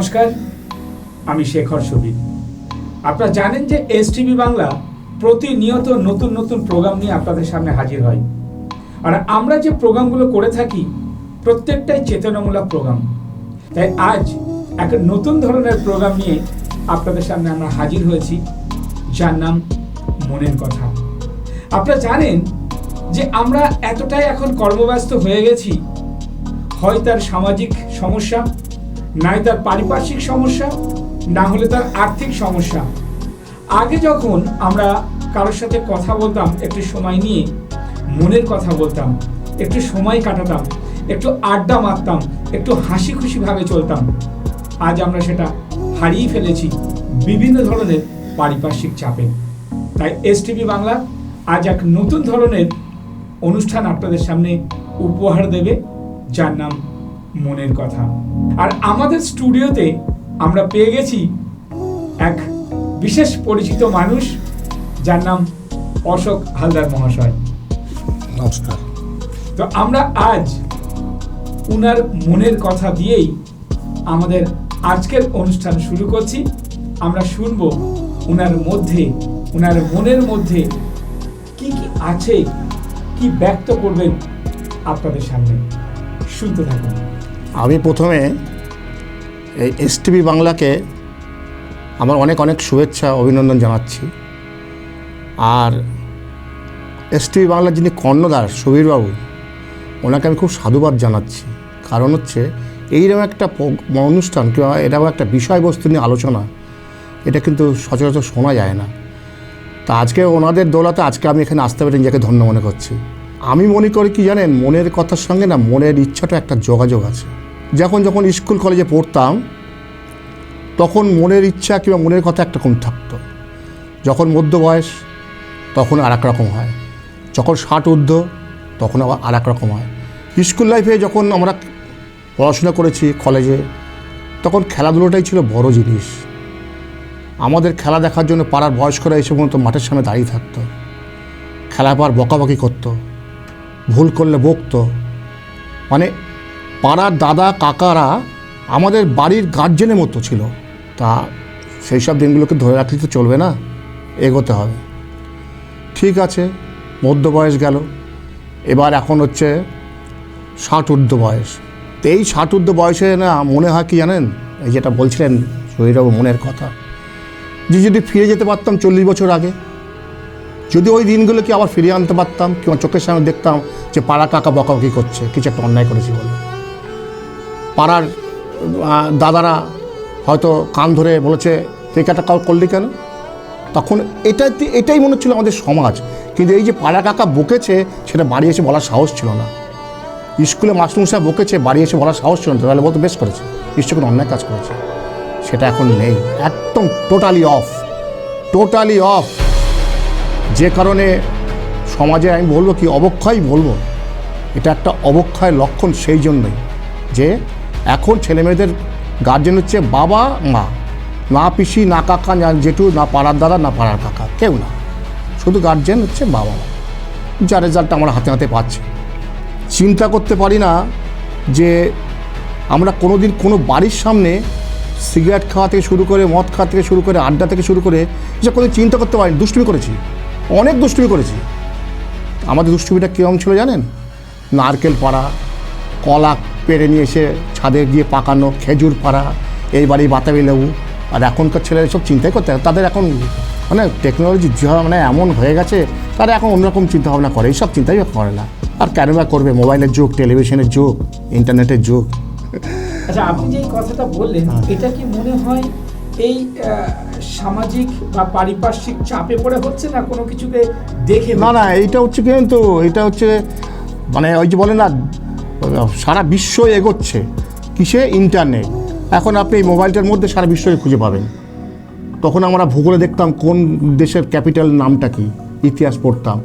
নমস্কার, আমি শেখর সবির। আপনারা জানেন যে এস টিভি বাংলা প্রতিনিয়ত নতুন নতুন প্রোগ্রাম নিয়ে আপনাদের সামনে হাজির হয়। আর আমরা যে প্রোগ্রামগুলো করে থাকি, প্রত্যেকটাই চেতনামূলক প্রোগ্রাম। তাই আজ এক নতুন ধরনের প্রোগ্রাম নিয়ে আপনাদের সামনে আমরা হাজির হয়েছি, যার নাম মনের কথা। আপনারা জানেন যে আমরা এতটাই এখন কর্মব্যস্ত হয়ে গেছি, হয় তার সামাজিক সমস্যা নাই তার পারিপার্শ্বিক সমস্যা, না হলে তার আর্থিক সমস্যা। আগে যখন আমরা কারোর সাথে কথা বলতাম, একটু সময় নিয়ে মনের কথা বলতাম, একটু সময় কাটাতাম, একটু আড্ডা মারতাম, একটু হাসি খুশিভাবে চলতাম, আজ আমরা সেটা হারিয়ে ফেলেছি বিভিন্ন ধরনের পারিপার্শ্বিক চাপে। তাই এস টিভি বাংলা আজ এক নতুন ধরনের অনুষ্ঠান আপনাদের সামনে উপহার দেবে, যার নাম মনের কথা। আর আমাদের স্টুডিওতে আমরা পেয়ে গেছি এক বিশেষ পরিচিত মানুষ যার নাম অশোক হালদার মহাশয়। নমস্কার। তো আমরা আজ উনার মনের কথা দিয়েই আমাদের আজকের অনুষ্ঠান শুরু করছি। আমরা শুনব উনার মধ্যে উনার মনের মধ্যে কি কি আছে কি ব্যক্ত করবেন আপনাদের সামনে। শুনতে থাকুন। আমি প্রথমে এই এস টিভি বাংলাকে আমার অনেক অনেক শুভেচ্ছা, অভিনন্দন জানাচ্ছি। আর এস টিভি বাংলার যিনি কর্ণধার সুবীরবাবু, ওনাকে আমি খুব সাধুবাদ জানাচ্ছি। কারণ হচ্ছে এইরকম একটা অনুষ্ঠান কিংবা এরকম একটা বিষয়বস্তু নিয়ে আলোচনা, এটা কিন্তু সচরাচর শোনা যায় না। তা আজকে ওনাদের দৌলাতে আজকে আমি এখানে আসতে পারি নিজেকে ধন্য মনে করছি। আমি মনে করি কি জানেন, মনের কথার সঙ্গে না মনের ইচ্ছাটা একটা যোগাযোগ আছে। যখন যখন স্কুল কলেজে পড়তাম, তখন মনের ইচ্ছা কিংবা মনের কথা একটা রকম থাকতো। যখন মধ্য বয়স, তখন আর এক রকম হয়। যখন ষাট ঊর্ধ্ব, তখন আবার আর এক রকম হয়। স্কুল লাইফে যখন আমরা পড়াশোনা করেছি কলেজে, তখন খেলাধুলোটাই ছিল বড় জিনিস। আমাদের খেলা দেখার জন্য পাড়ার বয়স্করা এসে পর্যন্ত মাঠের সামনে দাঁড়িয়ে থাকত। খেলা পার বকাবকি করতো, ভুল করলে বকতো। মানে পাড়ার দাদা, কাকারা আমাদের বাড়ির গার্জেনের মতো ছিল। তা সেই সব দিনগুলোকে ধরে রাখলে তো চলবে না, এগোতে হবে। ঠিক আছে, মধ্য বয়স গেল। এবার এখন হচ্ছে ষাট ঊর্ধ্ব বয়স। তো এই ষাট ঊর্ধ্ব বয়সে না মনে হয় কি জানেন? এই যেটা বলছিলেন শরীরবাবু মনের কথা। যে যদি ফিরে যেতে পারতাম চল্লিশ বছর আগে, যদি ওই দিনগুলোকে আবার ফিরিয়ে আনতে পারতাম, কিংবা চোখের সামনে দেখতাম যে পাড়া কাকা বকাবকি করছে, কিছু একটা অন্যায় করেছি বলে। পাড়ার দাদারা হয়তো কান ধরে বলেছে, তুই একটা কাউ করলি কেন? তখন এটাই এটাই মনে হচ্ছিল আমাদের সমাজ। কিন্তু এই যে পাড়া কাকা বকেছে, সেটা বাড়ি এসে বলার সাহস ছিল না। স্কুলে মাস্টারমশাই বকেছে, বাড়ি এসে বলার সাহস ছিল না। তাহলে বলতো বেশ করেছে। নিশ্চয় কোনো অন্যায় কাজ করেছে। সেটা এখন নেই। একদম টোটালি অফ টোটালি অফ যে কারণে সমাজে আমি বলব কি অবক্ষয় বলব, এটা একটা অবক্ষয় লক্ষণ সেই জন্যই যে এখন ছেলেমেয়েদের গার্জেন হচ্ছে বাবা, মা। না পিসি, না কাকা, না জেঠু, না পাড়ার দাদা, না পাড়ার কাকা, কেউ না। শুধু গার্জেন হচ্ছে বাবা, মা। যার রেজাল্টটা আমরা হাতে হাতে পাচ্ছি। চিন্তা করতে পারি না যে আমরা কোনো দিন কোনো বাড়ির সামনে সিগারেট খাওয়া থেকে শুরু করে, মদ খাওয়া থেকে শুরু করে, আড্ডা থেকে শুরু করে যে কোনো চিন্তা করতে পারি দুষ্টুমি করেছি। অনেক দুষ্টুমি করেছি। আমাদের দুষ্টুমিটা কীরকম ছিল জানেন? নারকেল পাড়া, কলা পেরে নিয়ে এসে ছাদে গিয়ে পাকানো খেজুর পাড়া এই বাড়ি বাতাবি লেবু আর এখনকার ছেলেরা সব চিন্তাই করতে হয়। তাদের এখন মানে টেকনোলজি মানে এমন হয়ে গেছে তারা এখন অন্যরকম চিন্তা ভাবনা করে এইসব চিন্তাই করে না। আর কেন বা করবে? মোবাইলের যুগ টেলিভিশনের যুগ ইন্টারনেটের যুগ। আচ্ছা আপনি যে কথাটা বললেন এটা কি মনে হয় এই সামাজিক বা পারিপার্শ্বিক চাপে পড়ে হচ্ছে না কোনো কিছুকে দেখে না না এইটা হচ্ছে কি তো এটা হচ্ছে মানে ওই যে বলে না সারা বিশ্ব এগোচ্ছে। কিসে? ইন্টারনেট। এখন আপনি এই মোবাইলটার মধ্যে সারা বিশ্বকে খুঁজে পাবেন। তখন আমরা ভূগোলে দেখতাম কোন দেশের ক্যাপিটাল নামটা কি? ইতিহাস পড়তাম,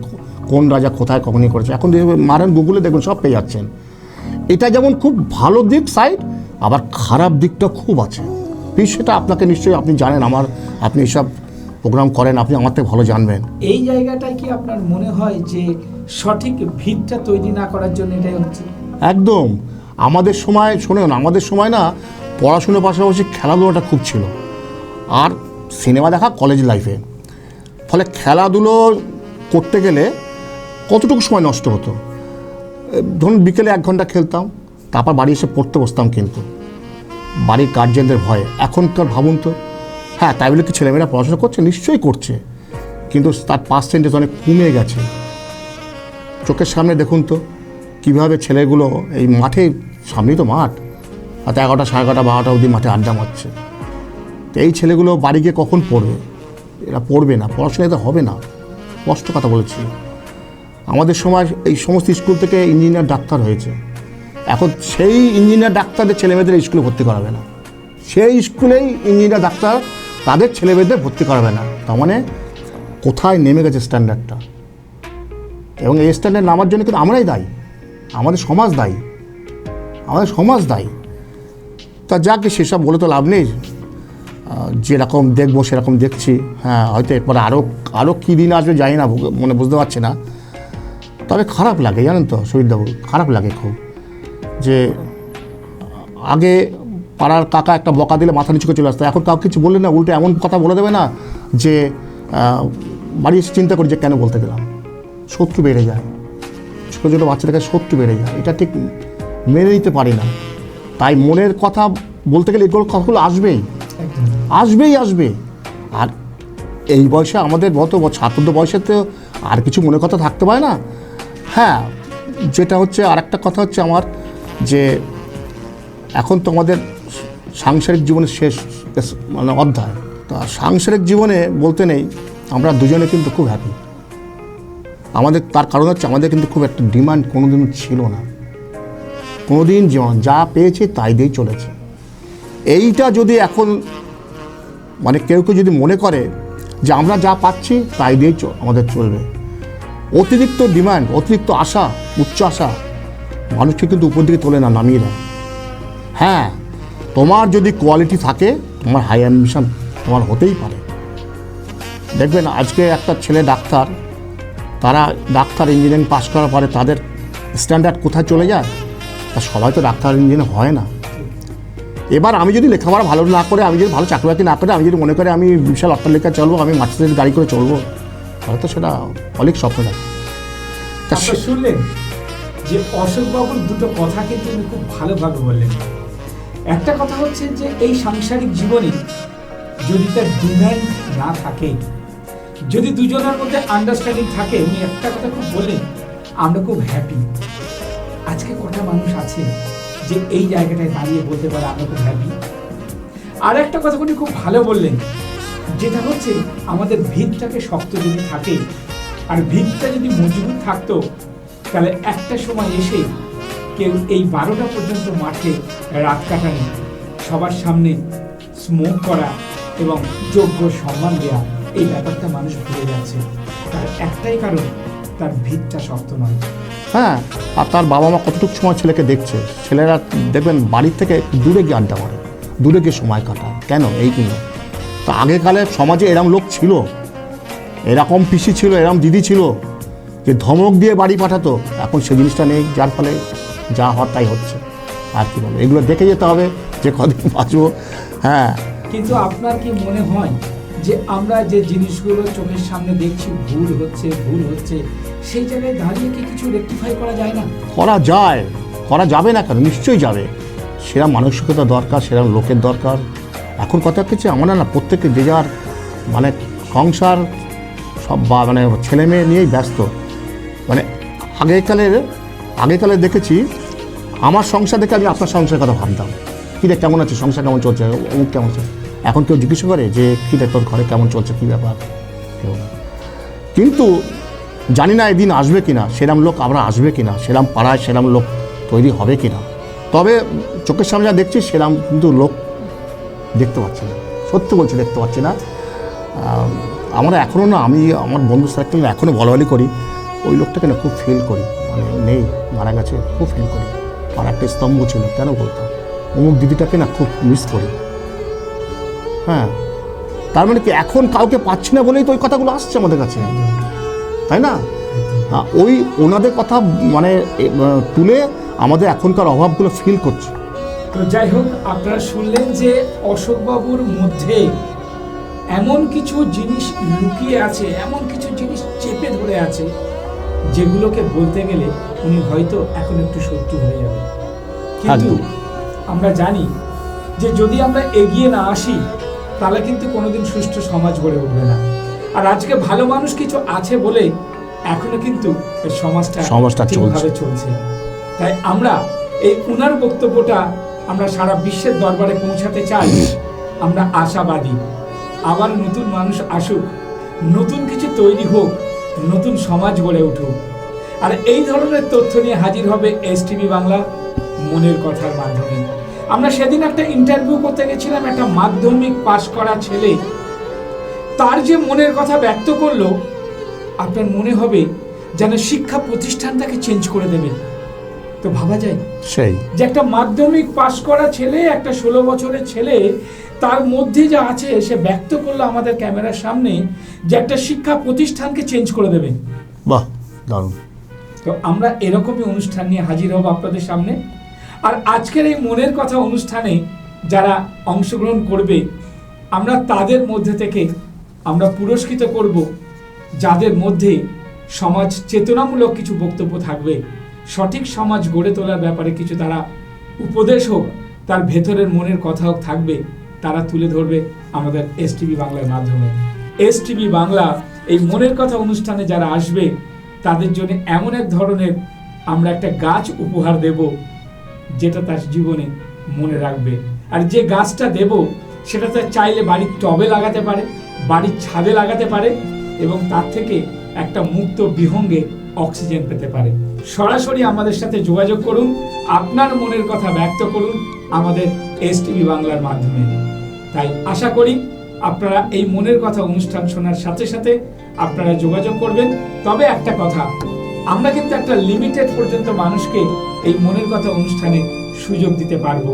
কোন রাজা কোথায় কখনই করেছে। এখন মারেন গুগলে দেখবেন সব পেয়ে যাচ্ছেন। এটা যেমন খুব ভালো দিক সাইড আবার খারাপ দিকটা খুব আছে। সেটা আপনাকে নিশ্চয়ই আপনি জানেন, আমার আপনি এইসব প্রোগ্রাম করেন, আপনি আমার থেকে ভালো জানবেন। এই জায়গাটায় কি আপনার মনে হয় যে সঠিক ভিতটা তৈরি না করার জন্য এটাই হচ্ছে একদম। আমাদের সময়, শোনেন, আমাদের সময় না পড়াশুনোর পাশাপাশি খেলাধুলোটা খুব ছিল। আর সিনেমা দেখা কলেজ লাইফে ফলে খেলাধুলো করতে গেলে কতটুকু সময় নষ্ট হতো? ধরুন বিকেলে এক ঘণ্টা খেলতাম, তারপর বাড়ি এসে পড়তে বসতাম কিন্তু। বাড়ির গার্জেনদের ভয়ে। এখনকার ভাবুন তো। হ্যাঁ তাই বলে কি ছেলেমেয়েরা পড়াশোনা করছে? নিশ্চয়ই করছে। কিন্তু তার পার্সেন্টেজ অনেক কমে গেছে। চোখের সামনে দেখুন তো। কীভাবে ছেলেগুলো এই মাঠে, সামনেই তো মাঠ। রাত এগারোটা, সাড়ে এগারোটা, বারোটা অবধি মাঠে আড্ডা মারছে। তো এই ছেলেগুলো বাড়ি গিয়ে কখন পড়বে? এরা পড়বে না পড়াশোনা তো হবে না। স্পষ্ট কথা বলেছি। আমাদের সময় এই সমস্ত স্কুল থেকে ইঞ্জিনিয়ার ডাক্তার হয়েছে। এখন সেই ইঞ্জিনিয়ার ডাক্তারদের ছেলেমেয়েদের স্কুলে ভর্তি করাবে না। সেই স্কুলেই ইঞ্জিনিয়ার ডাক্তার তাদের ছেলেমেয়েদের ভর্তি করাবে না। তার মানে কোথায় নেমে গেছে স্ট্যান্ডার্ডটা এবং এই স্ট্যান্ডার্ড নামার জন্য কিন্তু আমরাই দায়ী। আমাদের সমাজ দায়ী। আমাদের সমাজ দায়ী। তা যাকে সেসব বলে তো লাভ নেই। যেরকম দেখব সেরকম দেখছি। হ্যাঁ হয়তো এরপরে আরও আরও কী দিন আসবে জানি না মনে বুঝতে পারছি না। তবে খারাপ লাগে, জানেন তো, শহীদবাবু, খারাপ লাগে খুব। যে আগে পাড়ার কাকা একটা বকা দিলে মাথা নিচু করে চলে আসতো। এখন কাউকে কিছু বললে না, উল্টে এমন কথা বলে দেবে না যে বাড়ি এসে চিন্তা করি যে কেন বলতে গেলাম। শত্রু বেড়ে যায়। ছোটো ছোটো বাচ্চাদের কাছে শত্রু বেড়ে যায়। এটা ঠিক মেনে নিতে পারি না। তাই মনের কথা বলতে গেলে এগুলো কথাগুলো আসবেই। আসবেই আসবে আর এই বয়সে আমাদের গত ছাত্রদের বয়সে তো আর কিছু মনের কথা থাকতে পারে না। হ্যাঁ যেটা হচ্ছে আর একটা কথা হচ্ছে আমার যে এখন তো আমাদের সাংসারিক জীবনের শেষ মানে অধ্যায়। তা সাংসারিক জীবনে বলতে নেই, আমরা দুজনে কিন্তু খুব হ্যাপি আমাদের, তার কারণ হচ্ছে আমাদের কিন্তু খুব একটা ডিমান্ড কোনোদিন ছিল না। কোনোদিন জীবন যা পেয়েছে তাই দিয়েই চলেছে। এইটা যদি এখন মানে কেউ কেউ যদি মনে করে যে আমরা যা পাচ্ছি তাই দিয়েই আমাদের চলবে। অতিরিক্ত ডিমান্ড অতিরিক্ত আশা, উচ্চ আশা, মানুষকে কিন্তু উপর দিকে তোলে না, নামিয়ে দেয়। হ্যাঁ তোমার যদি কোয়ালিটি থাকে, তোমার হাই অ্যাম্বিশন তোমার হতেই পারে। দেখবেন আজকে একটা ছেলে ডাক্তার তারা ডাক্তার ইঞ্জিনিয়ারিং পাশ করার পরে তাদের স্ট্যান্ডার্ড কোথায় চলে যায়? তা সবাই তো ডাক্তার ইঞ্জিনিয়ার হয় না। এবার আমি যদি লেখাপড়া ভালো না করে আমি যদি ভালো চাকরি বাকরি না করে আমি যদি মনে করি আমি বিশাল অট্টালিকা চলবো আমি মার্সিডিজ গাড়ি করে চলবো তাহলে তো সেটা অনেক স্বপ্ন থাকে। তা শুনলেন যে অশোকবাবুর দুটো কথা কিন্তু উনি খুব ভালোভাবে বললেন। একটা কথা হচ্ছে যে এই সাংসারিক জীবনে যদি তার ডিম্যান্ড না থাকে যদি দুজনের মধ্যে আন্ডারস্ট্যান্ডিং থাকে, উনি একটা কথা খুব বললেন, আমরা খুব হ্যাপি আজকে কটা মানুষ আছে যে এই জায়গাটায় দাঁড়িয়ে বলতে পারে আমরা খুব হ্যাপি আর একটা কথা উনি খুব ভালো বললেন, যেটা হচ্ছে আমাদের ভিতটাকে শক্ত যদি থাকে, আর ভিতটা যদি মজবুত থাকতো, তাহলে একটা সময় এসে কেউ এই বারোটা পর্যন্ত মাঠে রাত কাটানো সবার সামনে স্মোক করা এবং যোগ্য সম্মান দেওয়া এই ব্যাপারটা মানুষ ভুলে যাচ্ছে। তার একটাই কারণ তার ভিতটা শক্ত নয়। হ্যাঁ আর তার বাবা মা কতটুকু সময় ছেলেকে দেখছে? ছেলেরা দেখবেন বাড়ির থেকে দূরে গিয়ে আড্ডা মারে দূরে গিয়ে সময় কাটায়। কেন? এই কিনা তো আগেকালে সমাজে এরম লোক ছিল এরকম পিসি ছিল এরম দিদি ছিল যে ধমক দিয়ে বাড়ি পাঠাতো। এখন সেই জিনিসটা নেই যার ফলে যা হওয়ার তাই হচ্ছে। আর কি বলব? এগুলো দেখে যেতে হবে যে কদিন বাঁচবো। হ্যাঁ। কিন্তু আপনার কি মনে হয় যে আমরা যে জিনিসগুলো চোখের সামনে দেখছি, ভুল হচ্ছে ভুল হচ্ছে, সেই জায়গায় দাঁড়িয়ে কি কিছু রেকটিফাই করা যায় না? করা যায়। করা যাবে না কেন? নিশ্চয়ই যাবে। সেরা মানসিকতা দরকার সেরা লোকের দরকার। এখন কথা হচ্ছে আমরা না প্রত্যেকে যে যার মানে সংসার, সব বা মানে ছেলে মেয়ে নিয়েই ব্যস্ত। মানে আগেকালের আগেকালে দেখেছি, আমার সংসার দেখে আমি আপনার সংসারের কথা ভাবতাম। কী রে, কেমন আছে সংসার কেমন চলছে? অমুক কেমন চলছে? এখন কেউ জিজ্ঞেস করে যে, কী রে তোর ঘরে কেমন চলছে? কী ব্যাপার? কেউ। কিন্তু জানি না এদিন আসবে কি না সেরাম লোক আমরা আসবে কি না সেরাম পাড়ায় সেরাম লোক তৈরি হবে কি না তবে চোখের সামনে যা দেখছি, সেরাম কিন্তু লোক দেখতে পাচ্ছি না। সত্যি বলছি, দেখতে পাচ্ছি না। আমরা এখনও না, আমি আমার বন্ধু সার্কেল এখনও বলাবলি করি, ওই লোকটাকে না খুব ফিল করি। মানে নেই, মারা গেছে, খুব ফিল করি। আর একটা স্তম্ভ ছিল, কেন বলতাম? অমুক দিদিটাকে না খুব মিস করি। হ্যাঁ। তার মানে কি এখন কাউকে পাচ্ছি না বলেই তো ওই কথাগুলো আসছে আমাদের কাছে? তাই না? ওই ওনাদের কথা মানে তুলে আমাদের এখনকার অভাবগুলো ফিল করছে। তো যাই হোক আপনারা শুনলেন যে অশোকবাবুর মধ্যে এমন কিছু জিনিস লুকিয়ে আছে এমন কিছু জিনিস চেপে ধরে আছে যেগুলোকে বলতে গেলে উনি হয়তো এখন একটু শত্রু হয়ে যাবে কিন্তু। আমরা জানি যে যদি আমরা এগিয়ে না আসি তাহলে কিন্তু কোনোদিন সুষ্ঠু সমাজ গড়ে উঠবে না। আর আজকে ভালো মানুষ কিছু আছে বলে এখনও কিন্তু সমাজটা সমাজটা ঠিকভাবে চলছে। তাই আমরা এই উনার বক্তব্যটা আমরা সারা বিশ্বের দরবারে পৌঁছাতে চাই। আমরা আশাবাদী। আবার নতুন মানুষ আসুক নতুন কিছু তৈরি হোক নতুন সমাজ গড়ে উঠুক। আর এই ধরনের তথ্য নিয়ে হাজির হবে এস টিভি বাংলা মনের কথার মাধ্যমে। আমরা সেদিন একটা ইন্টারভিউ করতে গেছিলাম একটা মাধ্যমিক পাশ করা ছেলে। তার যে মনের কথা ব্যক্ত করল আপনার মনে হবে যেন শিক্ষা প্রতিষ্ঠানটাকে চেঞ্জ করে দেবে। তো ভাবা যায়। সেই। যে একটা মাধ্যমিক পাশ করা ছেলে একটা ষোলো বছরের ছেলে তার মধ্যে যা আছে সে ব্যক্ত করল আমাদের ক্যামেরার সামনে যে একটা শিক্ষা প্রতিষ্ঠানকে চেঞ্জ করে দেবে। বাহ দারুণ। তো আমরা এরকমই অনুষ্ঠান নিয়ে হাজির হব আপনাদের সামনে। আর আজকের এই মনের কথা অনুষ্ঠানে যারা অংশগ্রহণ করবে, আমরা তাদের মধ্যে থেকে আমরা পুরস্কৃত করব, যাদের মধ্যে সমাজ চেতনামূলক কিছু বক্তব্য থাকবে। সঠিক সমাজ গড়ে তোলার ব্যাপারে কিছু তারা উপদেশ হোক, তার ভেতরের মনের কথা হোক থাকবে, তারা তুলে ধরবে আমাদের এস টিভি বাংলার মাধ্যমে। এস টিভি বাংলা এই মনের কথা অনুষ্ঠানে যারা আসবে, তাদের জন্য এমন এক ধরনের আমরা একটা গাছ উপহার দেব। যেটা তার জীবনে মনে রাখবে। আর যে গাছটা দেব, সেটা তার চাইলে বাড়ির টবে লাগাতে পারে, বাড়ির ছাদে লাগাতে পারে এবং তার থেকে একটা মুক্ত বিহঙ্গে অক্সিজেন পেতে পারে। সরাসরি আমাদের সাথে যোগাযোগ করুন, আপনার মনের কথা ব্যক্ত করুন আমাদের এস টিভি বাংলার মাধ্যমে। তাই আশা করি আপনারা এই মনের কথা অনুষ্ঠান শোনার সাথে সাথে আপনারা যোগাযোগ করবেন। তবে একটা কথা আমরা কিন্তু একটা লিমিটেড পর্যন্ত মানুষকে এই মনের কথা অনুষ্ঠানে সুযোগ দিতে পারব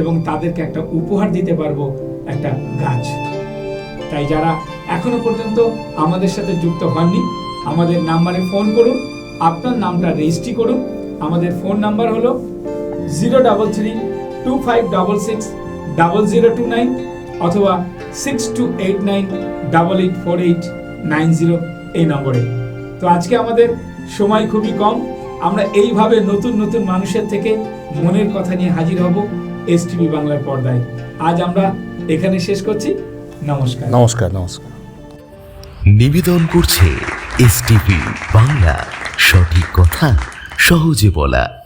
এবং তাদেরকে একটা উপহার দিতে পারব একটা গাছ। তাই যারা এখনও পর্যন্ত আমাদের সাথে যুক্ত হননি, আমাদের নাম্বারে ফোন করুন, আপনার নামটা রেজিস্ট্রি করুন। আমাদের ফোন নাম্বার হলো zero double three two five double six double zero two nine অথবা six two eight nine double eight four eight nine zero এই নম্বরে। তো আজকে আমাদের সময় খুবই কম। আমরা এইভাবে নতুন নতুন মানুষের থেকে মনের কথা নিয়ে হাজির হব এস টিভি বাংলার পর্দায়। আজ আমরা এখানে শেষ করছি। নমস্কার। নমস্কার নমস্কার। নিবেদন করছে এস টিভি বাংলা। সঠিক কথা সহজে বলা।